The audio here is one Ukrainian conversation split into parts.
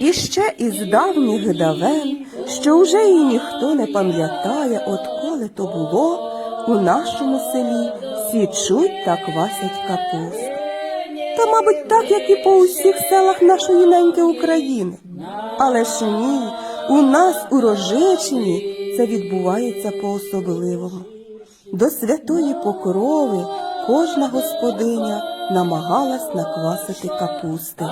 І ще із давніх давен, що уже і ніхто не пам'ятає, отколи то було, у нашому селі січуть та квасять капусту. Та, мабуть, так, як і по усіх селах нашої неньки України. Але ж ні, у нас у Рожичині це відбувається по-особливому. До святої покрови кожна господиня намагалась наквасити капусти.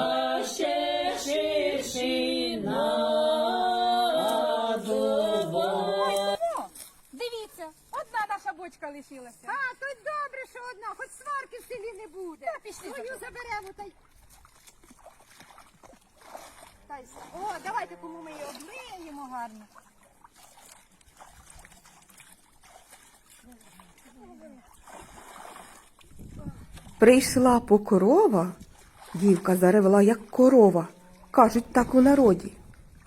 Дивіться, одна наша бочка лишилася. А, то й добре, що одна, хоч сварки в селі не буде. Та пішли Свою заберемо та й. Та й с- О, давайте кому ми її обмиємо гарно. Прийшла покорова, дівка заревла, як корова, кажуть так у народі.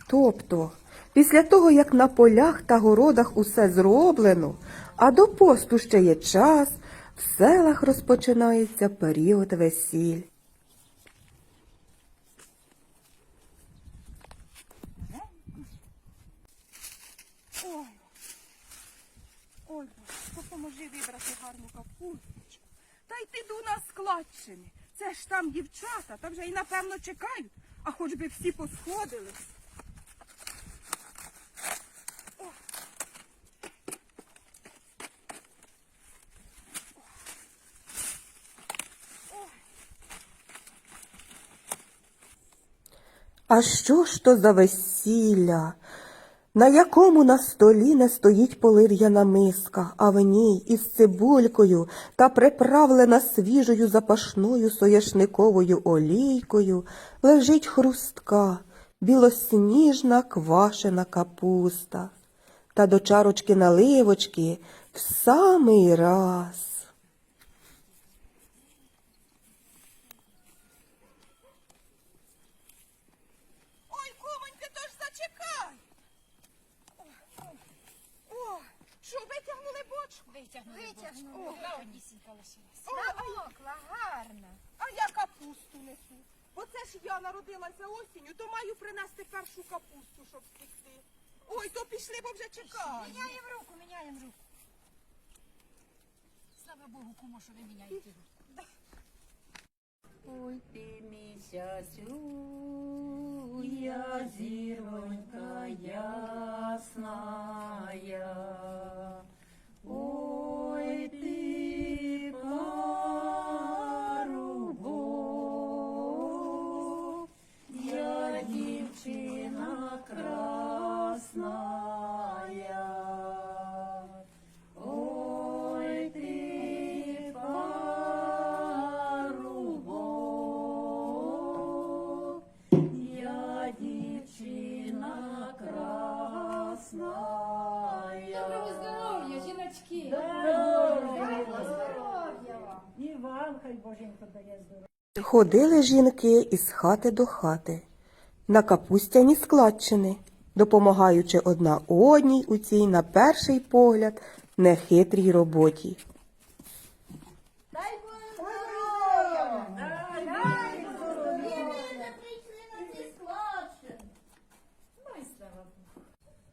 Тобто, після того, як на полях та городах усе зроблено, а до посту ще є час, в селах розпочинається період весіль. Ой. Ой, допоможи вибрати гарну капусточку. Та й піду на складчини. Це ж там дівчата, та вже і напевно чекають, а хоч би всі посходились. А що ж то за весілля? На якому на столі не стоїть полив'яна миска, а в ній із цибулькою та приправлена свіжою запашною сояшниковою олійкою лежить хрустка, білосніжна квашена капуста. Та до чарочки наливочки в самий раз. Ой, кумоньки, то ж зачекай. О, що, витягнули бочку? Витягнули Витягнули. бочку. Одна однісінька лишилася. Намокла, гарна. А я капусту несу. Оце ж я народилася осінню, то маю принести першу капусту, щоб спекти. Ой, то пішли, бо вже чекають. Міняємо руку, міняємо руку. Слава Богу, кому, що ви міняєте руку. Ой ти місяцю, я зіронька ясная. Красная. Ой ти парубок, я дівчина красная. Доброго здоров'я, жіночки. І вам хай Боженько дає здоров'я. Ходили жінки із хати до хати, на капустяні складчини, допомагаючи одна одній у цій, на перший погляд, нехитрій роботі.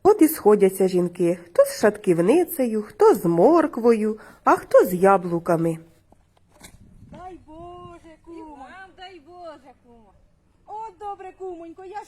От і сходяться жінки, хто з шатківницею, хто з морквою, а хто з яблуками. Дай Боже, кумо. Вам дай Боже, кумо. От добре, кумонько, я